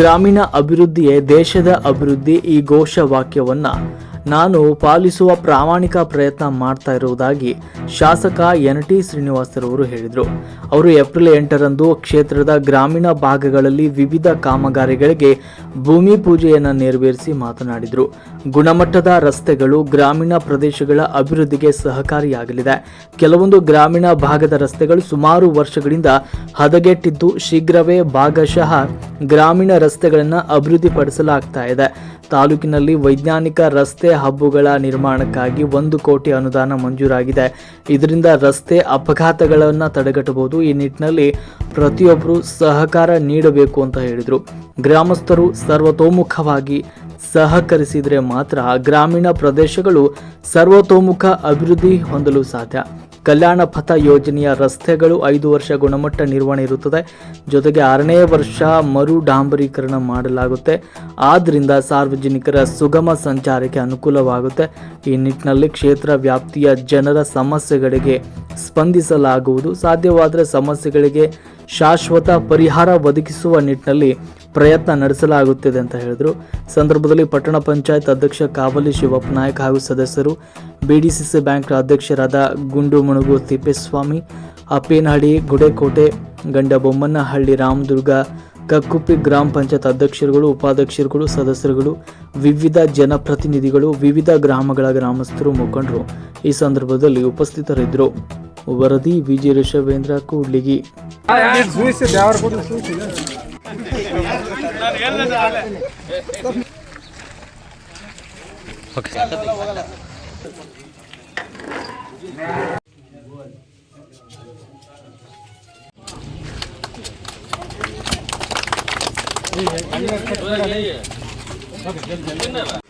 ಗ್ರಾಮೀಣ ಅಭಿವೃದ್ಧಿಯೇ ದೇಶದ ಅಭಿವೃದ್ಧಿ ಈ ಘೋಷವಾಕ್ಯವನ್ನ. ನಾನು ಪಾಲಿಸುವ ಪ್ರಾಮಾಣಿಕ ಪ್ರಯತ್ನ ಮಾಡ್ತಾ ಇರುವುದಾಗಿ ಶಾಸಕ ಎನ್ ಟಿ ಶ್ರೀನಿವಾಸರವರು ಹೇಳಿದರು. ಅವರು ಏಪ್ರಿಲ್ ಎಂಟರಂದು ಕ್ಷೇತ್ರದ ಗ್ರಾಮೀಣ ಭಾಗಗಳಲ್ಲಿ ವಿವಿಧ ಕಾಮಗಾರಿಗಳಿಗೆ ಭೂಮಿ ಪೂಜೆಯನ್ನು ನೆರವೇರಿಸಿ ಮಾತನಾಡಿದರು. ಗುಣಮಟ್ಟದ ರಸ್ತೆಗಳು ಗ್ರಾಮೀಣ ಪ್ರದೇಶಗಳ ಅಭಿವೃದ್ಧಿಗೆ ಸಹಕಾರಿಯಾಗಲಿದೆ. ಕೆಲವೊಂದು ಗ್ರಾಮೀಣ ಭಾಗದ ರಸ್ತೆಗಳು ಸುಮಾರು ವರ್ಷಗಳಿಂದ ಹದಗೆಟ್ಟಿದ್ದು ಶೀಘ್ರವೇ ಭಾಗಶಃ ಗ್ರಾಮೀಣ ರಸ್ತೆಗಳನ್ನು ಅಭಿವೃದ್ಧಿಪಡಿಸಲಾಗ್ತಾ ಇದೆ. ತಾಲೂಕಿನಲ್ಲಿ ವೈಜ್ಞಾನಿಕ ರಸ್ತೆ ಹಬ್ಬುಗಳ ನಿರ್ಮಾಣಕ್ಕಾಗಿ ಒಂದು ಕೋಟಿ ಅನುದಾನ ಮಂಜೂರಾಗಿದೆ. ಇದರಿಂದ ರಸ್ತೆ ಅಪಘಾತಗಳನ್ನು ತಡೆಗಟ್ಟಬಹುದು. ಈ ನಿಟ್ಟಿನಲ್ಲಿ ಪ್ರತಿಯೊಬ್ಬರು ಸಹಕಾರ ನೀಡಬೇಕು ಅಂತ ಹೇಳಿದರು. ಗ್ರಾಮಸ್ಥರು ಸರ್ವತೋಮುಖವಾಗಿ ಸಹಕರಿಸಿದರೆ ಮಾತ್ರ ಗ್ರಾಮೀಣ ಪ್ರದೇಶಗಳು ಸರ್ವತೋಮುಖ ಅಭಿವೃದ್ಧಿ ಹೊಂದಲು ಸಾಧ್ಯ. ಕಲ್ಯಾಣ ಪಥ ಯೋಜನೆಯ ರಸ್ತೆಗಳು ಐದು ವರ್ಷ ಗುಣಮಟ್ಟ ನಿರ್ವಹಣೆ ಇರುತ್ತದೆ. ಜೊತೆಗೆ ಆರನೇ ವರ್ಷ ಮರು ಡಾಂಬರೀಕರಣ ಮಾಡಲಾಗುತ್ತೆ. ಆದ್ದರಿಂದ ಸಾರ್ವಜನಿಕರ ಸುಗಮ ಸಂಚಾರಕ್ಕೆ ಅನುಕೂಲವಾಗುತ್ತೆ. ಈ ನಿಟ್ಟಿನಲ್ಲಿ ಕ್ಷೇತ್ರ ವ್ಯಾಪ್ತಿಯ ಜನರ ಸಮಸ್ಯೆಗಳಿಗೆ ಸ್ಪಂದಿಸಲಾಗುವುದು. ಸಾಧ್ಯವಾದರೆ ಸಮಸ್ಯೆಗಳಿಗೆ ಶಾಶ್ವತ ಪರಿಹಾರ ಒದಗಿಸುವ ನಿಟ್ಟಿನಲ್ಲಿ ಪ್ರಯತ್ನ ನಡೆಸಲಾಗುತ್ತಿದೆ ಅಂತ ಹೇಳಿದರು ಸಂದರ್ಭದಲ್ಲಿ ಪಟ್ಟಣ ಪಂಚಾಯತ್ ಅಧ್ಯಕ್ಷ ಕಾವಲಿ ಶಿವಪ್ಪ ನಾಯಕ್ ಹಾಗೂ ಸದಸ್ಯರು ಬಿಡಿಸಿಸಿ ಬ್ಯಾಂಕ್ ಅಧ್ಯಕ್ಷರಾದ ಗುಂಡು ಮುಣುಗು ತಿಪ್ಪೇಸ್ವಾಮಿ ಅಪ್ಪೇನಹಳ್ಳಿ ಗುಡೇಕೋಟೆ ಗಂಡಬೊಮ್ಮನಹಳ್ಳಿ ರಾಮದುರ್ಗ ಕಕ್ಕುಪ್ಪಿ ಗ್ರಾಮ ಪಂಚಾಯತ್ ಅಧ್ಯಕ್ಷರುಗಳು ಉಪಾಧ್ಯಕ್ಷರುಗಳು ಸದಸ್ಯರುಗಳು ವಿವಿಧ ಜನಪ್ರತಿನಿಧಿಗಳು ವಿವಿಧ ಗ್ರಾಮಗಳ ಗ್ರಾಮಸ್ಥರು ಮುಖಂಡರು ಈ ಸಂದರ್ಭದಲ್ಲಿ ಉಪಸ್ಥಿತರಿದ್ದರು ವರದಿ ವಿಜಯ ಋಷಭೇಂದ್ರ ಕೂಡ್ಲಿಗಿ ಓಕೆ ಓಕೆ ಜಲ್ದಿ ಜಲ್ದಿ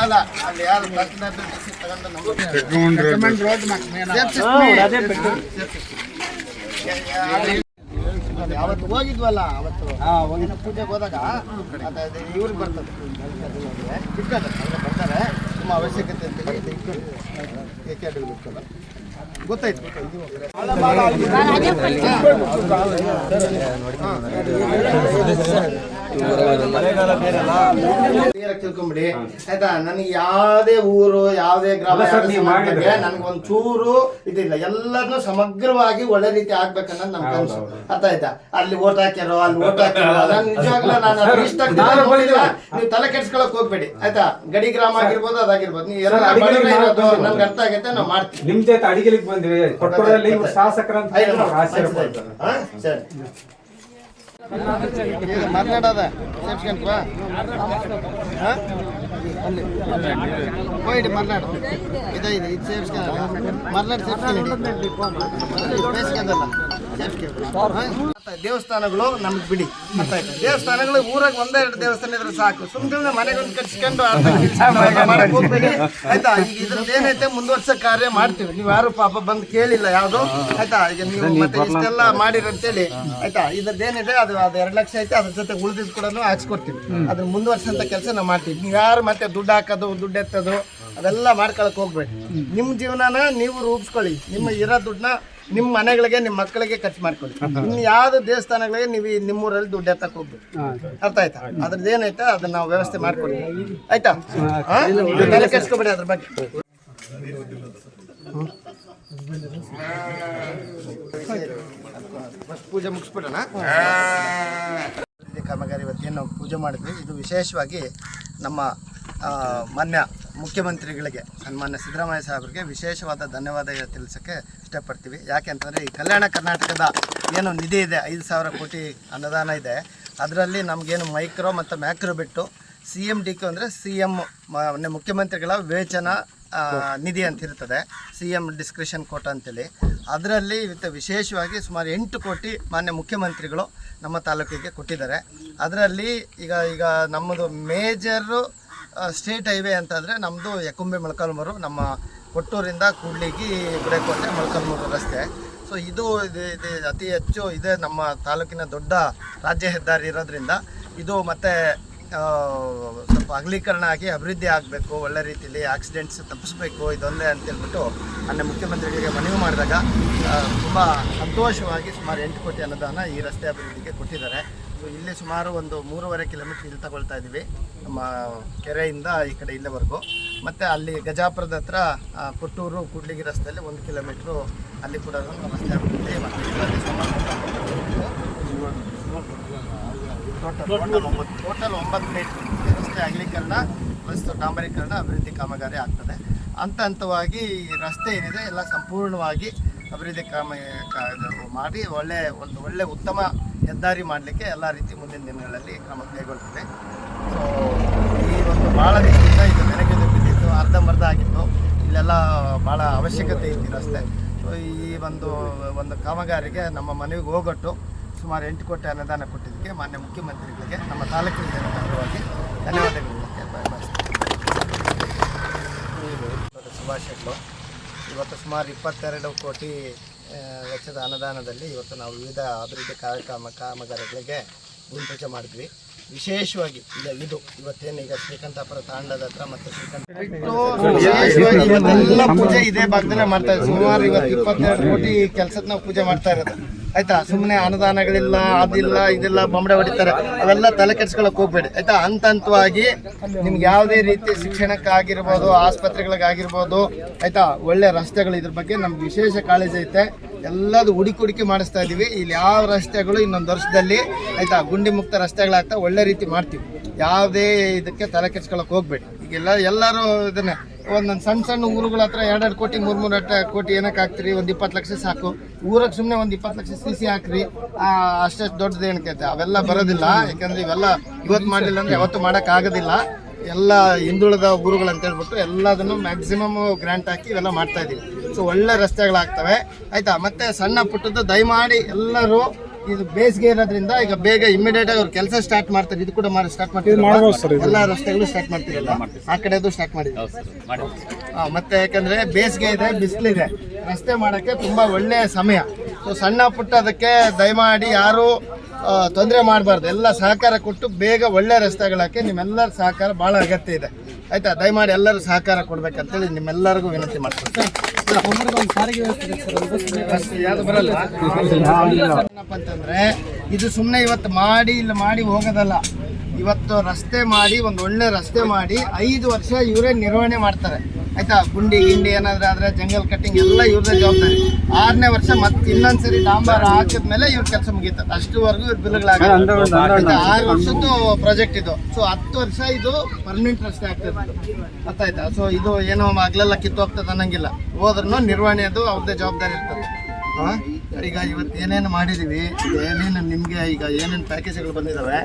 ಸೂಯಿಸಿ ದೇವರ ಕೊಟ್ಟು ಸೂಯಿಸಿ ಅವತ್ತು ಹೋಗಿದ್ವಲ್ಲ ಅವತ್ತು? ಹೋಗಿನ ಪೂಜೆಗೆ ಹೋದಾಗ? ಅದು ಇವ್ರಿಗೆ ಬರ್ತದೆ. ಇಟ್ಕೊಂಡು ಅವ್ರು ಬರ್ತಾರೆ. ತುಂಬ ಅವಶ್ಯಕತೆ ಅಂತ ಅಡ್ಡಿಗಳು ಇಟ್ಕೊಂಡು ಗೊತ್ತಾಯ್ತು ಕ್ಲಿಯರಾಗಿ ತಿಳ್ಕೊಂಬಿಡಿ. ಆಯ್ತಾ? ನನಗೆ ಯಾವ್ದೇ ಊರು ಯಾವ್ದೇ ಗ್ರಾಮ ನನಗೆ ಒಂದು ಚೂರು ಇದಿಲ್ಲ. ಎಲ್ಲದನ್ನು ಸಮಗ್ರವಾಗಿ ಒಳ್ಳೆ ರೀತಿ ಆಗ್ಬೇಕನ್ನೋದು ನಮ್ ಕನಸು ಅರ್ಥ ಆಯ್ತಾ? ಅಲ್ಲಿ ಓಟ್ ಹಾಕ್ಯಾರೋ ಅಲ್ಲಿ ಓಟ್ ಹಾಕ್ಯಾರೋ ನಾನು ನಿಜವಾಗ್ಲೂ ನಾನು ಇಷ್ಟ ನೋಡಿಲ್ಲ. ನೀವು ತಲೆ ಕೆಡ್ಸ್ಕೊಳಕ್ ಹೋಗ್ಬೇಡಿ. ಆಯ್ತಾ? ಗಡಿ ಗ್ರಾಮ ಆಗಿರ್ಬೋದು ಅದಾಗಿರ್ಬೋದು. ನೀವು ಎಲ್ಲ ಇರೋದು ನನ್ಗೆ ಅರ್ಥ ಆಗೈತೆ ನಾವು ಮಾಡ್ತೀವಿ. ನಿಮ್ ಜೊತೆ ಅಡಿಗೆಲಿಗೆ ಬಂದ್ವಿ. ಕೊಟ್ಟೂರಲ್ಲಿ ಹಾ? ಸರಿ. ಈಗ ಮಾತನಾಡೋದ ಸೇರ್ಸ್ಕೊಂಡ್ವಾ? ಅಲ್ಲಿ ಹೋಯ್ಡಿ ಮಾತನಾಡು. ಇದೆ ಇದೆ ಸೇರ್ಸ್ಕೊಂಡು ಮಾತನಾಡಿ ಸೇರ್ಸ್ಕೊಂಡು ಬೇಸ್ಕೊಂಡಲ್ಲ ದೇವಸ್ಥಾನಗಳು, ನಮ್ಗೆ ಬಿಡಿ. ಅರ್ಥ ಆಯ್ತಾ. ದೇವಸ್ಥಾನಗಳು ಊರಾಗ ಒಂದೆರಡು ದೇವಸ್ಥಾನ ಇದ್ರೆ ಸಾಕು. ಸುಮ್ಮನೆ ಮನೆಗೊಂದು ಕಟ್ಸ್ಕೊಂಡು ಮಾಡಕ್ ಹೋಗ್ಬೇಡಿ. ಆಯ್ತಾ? ಈಗ ಇದ್ರದ್ದು ಏನೈತೆ? ಮುಂದುವರ್ಸೋ ಕಾರ್ಯ ಮಾಡ್ತೀವಿ. ನೀವು ಯಾರು ಪಾಪ ಬಂದು ಕೇಳಿಲ್ಲ ಯಾವುದು? ಆಯ್ತಾ? ಈಗ ನೀವು ಮತ್ತೆ ಇಷ್ಟೆಲ್ಲ ಮಾಡಿರಂತೇಳಿ ಆಯ್ತಾ? ಇದ್ರದ್ದು ಏನಿದೆ? ಅದು ಅದು ಎರಡು ಲಕ್ಷ ಐತೆ. ಅದ್ರ ಜೊತೆ ಉಳಿದಿದ್ದು ಕೂಡ ಹಾಕ್ಸ್ಕೊಡ್ತೀವಿ. ಅದ್ರ ಮುಂದುವರ್ಸಂತ ಕೆಲಸ ನಾವು ಮಾಡ್ತೀವಿ. ನೀವು ಯಾರು ಮತ್ತೆ ದುಡ್ಡು ಹಾಕೋದು ದುಡ್ಡು ಎತ್ತೋದು ಅದೆಲ್ಲ ಮಾಡ್ಕೊಳಕ್ ಹೋಗ್ಬೇಡಿ. ನಿಮ್ಮ ಜೀವನನ ನೀವು ರೂಪಿಸ್ಕೊಳ್ಳಿ. ನಿಮ್ಮ ಇರೋ ದುಡ್ಡನ್ನ ನಿಮ್ಮ ಮನೆಗಳಿಗೆ ನಿಮ್ಮ ಮಕ್ಕಳಿಗೆ ಖರ್ಚು ಮಾಡ್ಕೊಳ್ಳಿ. ಇನ್ನು ಯಾವ್ದು ದೇವಸ್ಥಾನಗಳಿಗೆ ನೀವು ಈ ನಿಮ್ಮೂರಲ್ಲಿ ದುಡ್ಡು ಎತ್ತಕ್ಕೆ ಹೋಗ್ಬೇಕು. ಅರ್ಥ ಆಯ್ತಾ? ಅದ್ರದ್ದು ಏನೈತೆ ಅದನ್ನ ನಾವು ವ್ಯವಸ್ಥೆ ಮಾಡ್ಕೊಡಿ. ಆಯ್ತಾ? ತಲೆ ಕೆಸ್ಕೊಬೇಡಿ ಅದ್ರ ಬಗ್ಗೆ. ಪೂಜೆ ಮುಗಿಸ್ಬಿಡೋಣ. ಕಾಮಗಾರಿ ಕಾಮಗಾರಿ ಇವತ್ತೇನು ಪೂಜೆ ಮಾಡಿದ್ವಿ. ಇದು ವಿಶೇಷವಾಗಿ ನಮ್ಮ ಮಾನ್ಯ ಮುಖ್ಯಮಂತ್ರಿಗಳಿಗೆ ಸನ್ಮಾನ್ಯ ಸಿದ್ದರಾಮಯ್ಯ ಸಾಹೇಬರಿಗೆ ವಿಶೇಷವಾದ ಧನ್ಯವಾದ ತಿಳಿಸೋಕ್ಕೆ ಇಷ್ಟಪಡ್ತೀವಿ. ಯಾಕೆ ಅಂತಂದರೆ ಈ ಕಲ್ಯಾಣ ಕರ್ನಾಟಕದ ಏನು ನಿಧಿ ಇದೆ, ಐದು ಸಾವಿರ ಕೋಟಿ ಅನುದಾನ ಇದೆ. ಅದರಲ್ಲಿ ನಮಗೇನು ಮೈಕ್ರೋ ಮತ್ತು ಮ್ಯಾಕ್ರೋ ಬಿಟ್ಟು ಸಿ ಎಂ ಡಿ ಕೆ ಅಂದರೆ ಸಿ ಎಂ ಮುಖ್ಯಮಂತ್ರಿಗಳ ವಿವೇಚನ ನಿಧಿ ಅಂತ ಇರ್ತದೆ ಸಿ ಎಂ ಡಿಸ್ಕ್ರಿಷನ್ ಕೋಟ ಅಂತೇಳಿ. ಅದರಲ್ಲಿ ಇವತ್ತು ವಿಶೇಷವಾಗಿ ಸುಮಾರು ಎಂಟು ಕೋಟಿ ಮಾನ್ಯ ಮುಖ್ಯಮಂತ್ರಿಗಳು ನಮ್ಮ ತಾಲೂಕಿಗೆ ಕೊಟ್ಟಿದ್ದಾರೆ. ಅದರಲ್ಲಿ ಈಗ ಈಗ ನಮ್ಮದು ಮೇಜರು ಸ್ಟೇಟ್ ಹೈವೇ ಅಂತಂದರೆ ನಮ್ಮದು ಯಕುಂಬೆ ಮೊಳಕಾಲ್ಮೂರು ನಮ್ಮ ಕೊಟ್ಟೂರಿಂದ ಕೂಡ್ಲಿಗಿ ಗುಡೇಕೋಟೆ ಮೊಳಕಾಲ್ಮೂರು ರಸ್ತೆ. ಸೊ ಇದು ಅತಿ ಹೆಚ್ಚು ಇದೆ ನಮ್ಮ ತಾಲೂಕಿನ ದೊಡ್ಡ ರಾಜ್ಯ ಹೆದ್ದಾರಿ ಇರೋದ್ರಿಂದ. ಇದು ಮತ್ತು ಸ್ವಲ್ಪ ಅಗಲೀಕರಣ ಆಗಿ ಅಭಿವೃದ್ಧಿ ಆಗಬೇಕು, ಒಳ್ಳೆ ರೀತಿಯಲ್ಲಿ ಆಕ್ಸಿಡೆಂಟ್ಸ್ ತಪ್ಪಿಸ್ಬೇಕು, ಇದೊಂದೇ ಅಂತೇಳ್ಬಿಟ್ಟು ನನ್ನ ಮುಖ್ಯಮಂತ್ರಿಗಳಿಗೆ ಮನವಿ ಮಾಡಿದಾಗ ತುಂಬ ಸಂತೋಷವಾಗಿ ಸುಮಾರು ಎಂಟು ಕೋಟಿ ಅನುದಾನ ಈ ರಸ್ತೆ ಅಭಿವೃದ್ಧಿಗೆ ಕೊಟ್ಟಿದ್ದಾರೆ. ಇಲ್ಲಿ ಸುಮಾರು ಒಂದು ಮೂರುವರೆ ಕಿಲೋಮೀಟ್ರ್ ಇಲ್ಲಿ ತಗೊಳ್ತಾ ಇದ್ದೀವಿ. ನಮ್ಮ ಕೆರೆಯಿಂದ ಈ ಕಡೆ ಇಲ್ಲಿವರೆಗೂ. ಮತ್ತು ಅಲ್ಲಿ ಗಜಾಪುರದ ಹತ್ರ ಕೊಟ್ಟೂರು ಕೂಡ್ಲಿಗಿ ರಸ್ತೆಯಲ್ಲಿ ಒಂದು ಕಿಲೋಮೀಟ್ರು ಅಲ್ಲಿ ಕೂಡ ರಸ್ತೆ ಆಗುತ್ತೆ ಟೋಟಲ್ ಒಂಬತ್ತು ಟೋಟಲ್ ಮೀಟರ್ ರಸ್ತೆ ಅಗಲೀಕರಣ ಪ್ಲಸ್ ಡಾಂಬರೀಕರಣ ಅಭಿವೃದ್ಧಿ ಕಾಮಗಾರಿ ಆಗ್ತದೆ. ಹಂತ ಹಂತವಾಗಿ ರಸ್ತೆ ಏನಿದೆ ಎಲ್ಲ ಸಂಪೂರ್ಣವಾಗಿ ಅಭಿವೃದ್ಧಿ ಕಾಮ ಮಾಡಿ ಒಳ್ಳೆ, ಒಂದು ಒಳ್ಳೆ ಉತ್ತಮ ಹೆದ್ದಾರಿ ಮಾಡಲಿಕ್ಕೆ ಎಲ್ಲ ರೀತಿ ಮುಂದಿನ ದಿನಗಳಲ್ಲಿ ಕ್ರಮ ಕೈಗೊಳ್ತದೆ ಸೊ ಈ ಒಂದು ಭಾಳ ದಿನದಿಂದ ಇದು ನೆನಪಿಗೆ ಬಿದ್ದಿತ್ತು ಅರ್ಧಂಬರ್ಧ ಆಗಿತ್ತು. ಇಲ್ಲೆಲ್ಲ ಭಾಳ ಅವಶ್ಯಕತೆ ಇತ್ತು ರಸ್ತೆ ಸೊ ಈ ಒಂದು ಒಂದು ಕಾಮಗಾರಿಗೆ ನಮ್ಮ ಮನೆಗೆ ಹೋಗೊಟ್ಟು ಸುಮಾರು ಎಂಟು ಕೋಟಿ ಅನುದಾನ ಕೊಟ್ಟಿದ್ದಕ್ಕೆ ಮಾನ್ಯ ಮುಖ್ಯಮಂತ್ರಿಗಳಿಗೆ ನಮ್ಮ ತಾಲೂಕಿನ ಜನರ ಪರವಾಗಿ ಧನ್ಯವಾದಗಳು. ಸುಭಾಷ್ ಇವತ್ತು ಸುಮಾರು ಇಪ್ಪತ್ತೆರಡು ಕೋಟಿ ವೆಚ್ಚದ ಅನುದಾನದಲ್ಲಿ ಇವತ್ತು ನಾವು ವಿವಿಧ ಅಭಿವೃದ್ಧಿ ಕಾರ್ಯಕ್ರಮ ಕಾಮಗಾರಿಗಳಿಗೆ ಭೂಮಿ ಪೂಜೆ ಮಾಡಿದ್ವಿ. ವಿಶೇಷವಾಗಿ ಈಗ ಇದು ಇವತ್ತೇನು ಈಗ ಶ್ರೀಕಂಠಪುರ ತಾಂಡದ ಹತ್ರ ಮತ್ತು ಶ್ರೀಕಂಠ ವಿಶೇಷವಾಗಿ ಇವತ್ತೆಲ್ಲ ಪೂಜೆ ಇದೇ ಭಾಗದಲ್ಲೇ ಮಾಡ್ತಾ ಇದ್ದೀವಿ. ಸುಮಾರು ಇವತ್ತು ಇಪ್ಪತ್ತೆರಡು ಕೋಟಿ ಕೆಲಸದ ನಾವು ಪೂಜೆ ಮಾಡ್ತಾ ಇರೋದು. ಆಯ್ತಾ? ಸುಮ್ಮನೆ ಅನುದಾನಗಳಿಲ್ಲ, ಅದಿಲ್ಲ, ಇದಿಲ್ಲ, ಬೊಂಬೆ ಹೊಡಿತಾರೆ. ಅವೆಲ್ಲ ತಲೆ ಕೆಡ್ಸ್ಕೊಳಕ್ ಹೋಗ್ಬೇಡಿ. ಆಯ್ತಾ? ಹಂತ ಹಂತವಾಗಿ ನಿಮ್ಗೆ ಯಾವುದೇ ರೀತಿ ಶಿಕ್ಷಣಕ್ಕಾಗಿರ್ಬೋದು, ಆಸ್ಪತ್ರೆಗಳಿಗಾಗಿರ್ಬೋದು, ಆಯ್ತಾ? ಒಳ್ಳೆ ರಸ್ತೆಗಳು ಇದ್ರ ಬಗ್ಗೆ ನಮ್ಗೆ ವಿಶೇಷ ಕಾಳಜಿ ಐತೆ. ಎಲ್ಲದು ಹುಡುಕಿ ಹುಡುಕಿ ಮಾಡಿಸ್ತಾ ಇದೀವಿ. ಇಲ್ಲಿ ಯಾವ ರಸ್ತೆಗಳು ಇನ್ನೊಂದು ವರ್ಷದಲ್ಲಿ, ಆಯ್ತಾ? ಗುಂಡಿ ಮುಕ್ತ ರಸ್ತೆಗಳಾಗ್ತಾ ಒಳ್ಳೆ ರೀತಿ ಮಾಡ್ತೀವಿ. ಯಾವುದೇ ಇದಕ್ಕೆ ತಲೆ ಕೆಡ್ಸ್ಕೊಳಕ್ ಹೋಗ್ಬೇಡಿ. ಈಗೆಲ್ಲ ಎಲ್ಲರೂ ಇದನ್ನ. ಒಂದೊಂದು ಸಣ್ಣ ಸಣ್ಣ ಊರುಗಳ ಹತ್ರ ಎರಡೆರಡು ಕೋಟಿ, ಮೂರು ಮೂರು ಕೋಟಿ ಏನಕ್ಕೆ ಹಾಕ್ತೀರಿ? ಒಂದು ಇಪ್ಪತ್ತು ಲಕ್ಷ ಸಾಕು. ಊರಿಗೆ ಸುಮ್ಮನೆ ಒಂದು ಇಪ್ಪತ್ತು ಲಕ್ಷ ಸಿ ಸಿ ಹಾಕ್ರಿ. ಅಷ್ಟಷ್ಟು ದೊಡ್ಡದು ಏನಕ್ಕೆ ಅವೆಲ್ಲ ಬರೋದಿಲ್ಲ. ಯಾಕಂದ್ರೆ ಇವೆಲ್ಲ ಇವತ್ತು ಮಾಡಲಿಲ್ಲ ಅಂದ್ರೆ ಯಾವತ್ತು ಮಾಡೋಕ್ಕಾಗೋದಿಲ್ಲ. ಎಲ್ಲ ಹಿಂದುಳಿದ ಊರುಗಳು ಅಂತ ಹೇಳ್ಬಿಟ್ಟು ಎಲ್ಲದನ್ನು ಮ್ಯಾಕ್ಸಿಮಮ್ ಗ್ರಾಂಟ್ ಹಾಕಿ ಇವೆಲ್ಲ ಮಾಡ್ತಾ ಇದೀವಿ. ಸೊ ಒಳ್ಳೆ ರಸ್ತೆಗಳಾಗ್ತವೆ. ಆಯಿತಾ? ಮತ್ತೆ ಸಣ್ಣ ಪುಟ್ಟದ್ದು ದಯಮಾಡಿ ಎಲ್ಲರೂ ಇದು ಬೇಸಿಗೆ ಇರೋದ್ರಿಂದ ಈಗ ಬೇಗ ಇಮಿಡಿಯೇಟ್ ಆಗಿ ಅವ್ರು ಕೆಲಸ ಸ್ಟಾರ್ಟ್ ಮಾಡ್ತಾರೆ. ಇದು ಕೂಡ ಮಾಡಿ ಸ್ಟಾರ್ಟ್ ಮಾಡ್ತೀವಿ ಎಲ್ಲ ರಸ್ತೆಗಳು ಸ್ಟಾರ್ಟ್ ಮಾಡ್ತಿರಲ್ಲ ಆ ಕಡೆದು ಸ್ಟಾರ್ಟ್ ಮಾಡಿದ್ದೀವಿ. ಮತ್ತೆ ಯಾಕಂದ್ರೆ ಬೇಸಿಗೆ ಇದೆ ಬಿಸಿಲಿದೆ ರಸ್ತೆ ಮಾಡಕ್ಕೆ ತುಂಬಾ ಒಳ್ಳೆಯ ಸಮಯ. ಸೊ ಸಣ್ಣ ಪುಟ್ಟ ಅದಕ್ಕೆ ದಯಮಾಡಿ ಯಾರು ತೊಂದರೆ ಮಾಡಬಾರ್ದು. ಎಲ್ಲ ಸಹಕಾರ ಕೊಟ್ಟು ಬೇಗ ಒಳ್ಳೆ ರಸ್ತೆಗಳಕ್ಕೆ ನಿಮ್ಮೆಲ್ಲರ ಸಹಕಾರ ಬಹಳ ಅಗತ್ಯ ಇದೆ. ಆಯ್ತಾ, ದಯಮಾಡಿ ಎಲ್ಲರೂ ಸಹಕಾರ ಕೊಡ್ಬೇಕಂತೇಳಿ ನಿಮ್ಮೆಲ್ಲರಿಗೂ ವಿನಂತಿ ಮಾಡ್ತೀನಿ ಏನಪ್ಪ ಅಂತಂದ್ರೆ, ಇದು ಸುಮ್ಮನೆ ಇವತ್ತು ಮಾಡಿ, ಇಲ್ಲಿ ಮಾಡಿ ಹೋಗೋದಲ್ಲ. ಇವತ್ತು ರಸ್ತೆ ಮಾಡಿ ಒಂದು ಒಳ್ಳೆ ರಸ್ತೆ ಮಾಡಿ ಐದು ವರ್ಷ ಇವರೇ ನಿರ್ವಹಣೆ ಮಾಡ್ತಾರೆ. ಆಯ್ತಾ? ಗುಂಡಿ ಗಿಂಡಿ ಏನಾದ್ರೆ ಆದ್ರೆ ಜಂಗಲ್ ಕಟ್ಟಿಂಗ್ ಎಲ್ಲ ಇವ್ರದೇ ಜವಾಬ್ದಾರಿ. ಆರನೇ ವರ್ಷ ಮತ್ತೆ ಇನ್ನೊಂದ್ಸರಿ ಡಾಂಬಾರ ಹಾಕಿದ್ಮೇಲೆ ಇವ್ರ ಕೆಲಸ ಮುಗೀತದೆ ಅಷ್ಟುವರೆಗೂ ಇವ್ರ ಬಿಲ್ಗಳಾಗ ಆರು ವರ್ಷದ್ದು ಪ್ರಾಜೆಕ್ಟ್ ಇದು. ಸೊ ಹತ್ತು ವರ್ಷ ಇದು ಪರ್ಮನೆಂಟ್ ರಸ್ತೆ ಆಗ್ತದೆ. ಅರ್ಥ ಆಯ್ತಾ ಸೊ ಇದು ಏನೋ ಆಗ್ಲೆಲ್ಲ ಕಿತ್ತೋಗ್ತದೆ ಅನ್ನಂಗಿಲ್ಲ. ಹೋದ್ರೂ ನಿರ್ವಹಣೆ ಅದು ಅವ್ರದ್ದೇ ಜವಾಬ್ದಾರಿ ಇರ್ತದೆ. ಹಾ? ಈಗ ಇವತ್ತು ಏನೇನು ಮಾಡಿದ್ದೀವಿ ಏನೇನು ನಿಮಗೆ ಈಗ ಏನೇನು ಪ್ಯಾಕೇಜ್ಗಳು ಬಂದಿದ್ದಾವೆ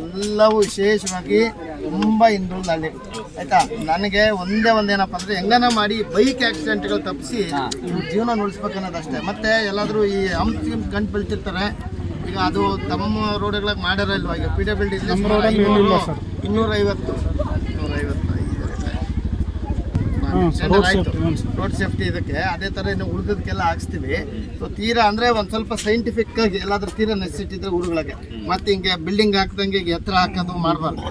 ಎಲ್ಲವೂ ವಿಶೇಷವಾಗಿ ತುಂಬ ಹಿಂದುಳಿದ ಹಳ್ಳಿ. ಆಯಿತಾ? ನನಗೆ ಒಂದೇ ಒಂದೇನಪ್ಪ ಅಂದರೆ ಹೆಂಗನ ಮಾಡಿ ಬೈಕ್ ಆಕ್ಸಿಡೆಂಟ್ಗಳು ತಪ್ಪಿಸಿ ಜೀವನ ಉಳಿಸ್ಬೇಕನ್ನೋದಷ್ಟೇ. ಮತ್ತು ಎಲ್ಲಾದರೂ ಈ ಹಂಪ್ ಕಂಡು ಗಂಟು ಬೀಳ್ತಿರ್ತಾರೆ. ಈಗ ಅದು ತಮ್ಮ ರೋಡ್ಗಳಾಗಿ ಮಾಡಿರೋ ಇಲ್ವಾ? ಈಗ ಪಿ ಡಬ್ಲ್ಯೂ ಡಿ ಇನ್ನೂರೈವತ್ತು. ರೋಡ್ ಸೇಫ್ಟಿ ಇದಕ್ಕೆ. ಅದೇ ತರ ಇನ್ನು ಉಳಿದಕ್ಕೆಲ್ಲ ಹಾಕ್ಸ್ತೀವಿ. ಸೊ ತೀರಾ ಅಂದ್ರೆ ಒಂದ್ ಸ್ವಲ್ಪ ಸೈಂಟಿಫಿಕ್ ಆಗಿ ಎಲ್ಲಾದ್ರೂ ತೀರಾ ನೆಸಿಟಿ ಇದ್ರೆ ಊರುಗಳಿಗೆ. ಮತ್ತೆ ಹಿಂಗೆ ಬಿಲ್ಡಿಂಗ್ ಹಾಕ್ದಂಗೆ ಈಗ ಎತ್ತರ ಹಾಕೋದು ಮಾಡಬಾರ್ದು.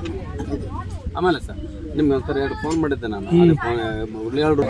ಆಮೇಲೆ ಸರ್ ನಿಮ್ಗೆ ಒಂದ್ಸರಿ ಎರಡು ಫೋನ್ ಮಾಡಿದ್ದೆ ನಾನು. ಉಳ್ಳಿಯಾಳು